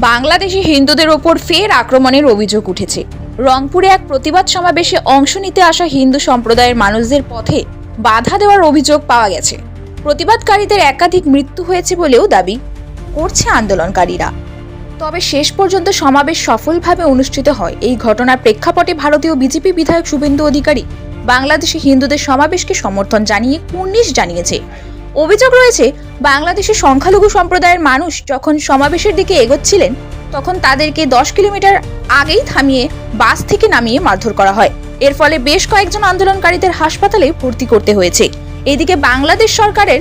বাংলাদেশি হিন্দুদের ওপর ফের আক্রমণের অভিযোগ উঠেছে। রংপুরে এক প্রতিবাদ সমাবেশে অংশ নিতে আসা হিন্দু সম্প্রদায়ের মানুষদের পথে বাধা দেওয়ার অভিযোগ পাওয়া গেছে। প্রতিবাদকারীদের একাধিক মৃত্যু হয়েছে বলেও দাবি করছে আন্দোলনকারীরা। তবে শেষ পর্যন্ত সমাবেশ সফলভাবে অনুষ্ঠিত হয়। এই ঘটনার প্রেক্ষাপটে ভারতীয় বিজেপি বিধায়ক শুভেন্দু অধিকারী বাংলাদেশি হিন্দুদের সমাবেশকে সমর্থন জানিয়ে কুর্নিশ জানিয়েছে। অভিযোগ রয়েছে, বাংলাদেশের সংখ্যালঘু সম্প্রদায়ের মানুষ যখন সমাবেশের দিকে এগোচ্ছিলেন, তখন তাদেরকে দশ কিলোমিটার আগেই থামিয়ে বাস থেকে নামিয়ে মারধর করা হয়। এর ফলে বেশ কয়েকজন আন্দোলনকারীদের হাসপাতালে ভর্তি করতে হয়েছে। এদিকে বাংলাদেশ সরকারের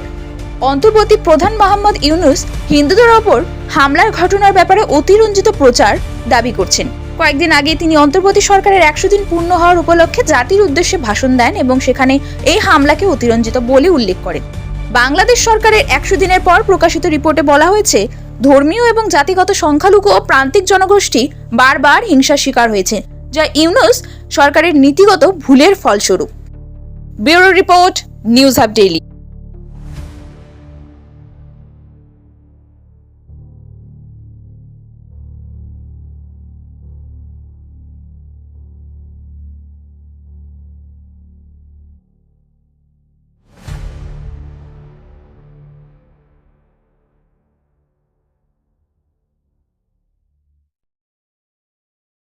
অন্তর্বর্তী প্রধান মোহাম্মদ ইউনুস হিন্দুদের ওপর হামলার ঘটনার ব্যাপারে অতিরঞ্জিত প্রচার দাবি করছেন। কয়েকদিন আগে তিনি অন্তর্বর্তী সরকারের একশো দিন পূর্ণ হওয়ার উপলক্ষে জাতির উদ্দেশ্যে ভাষণ দেন এবং সেখানে এই হামলাকে অতিরঞ্জিত বলে উল্লেখ করেন। বাংলাদেশ সরকারের একশো দিনের পর প্রকাশিত রিপোর্টে বলা হয়েছে, ধর্মীয় এবং জাতিগত সংখ্যালঘু ও প্রান্তিক জনগোষ্ঠী বারবার হিংসার শিকার হয়েছে, যা ইউনুস সরকারের নীতিগত ভুলের ফলস্বরূপ। Bureau report, news hub daily.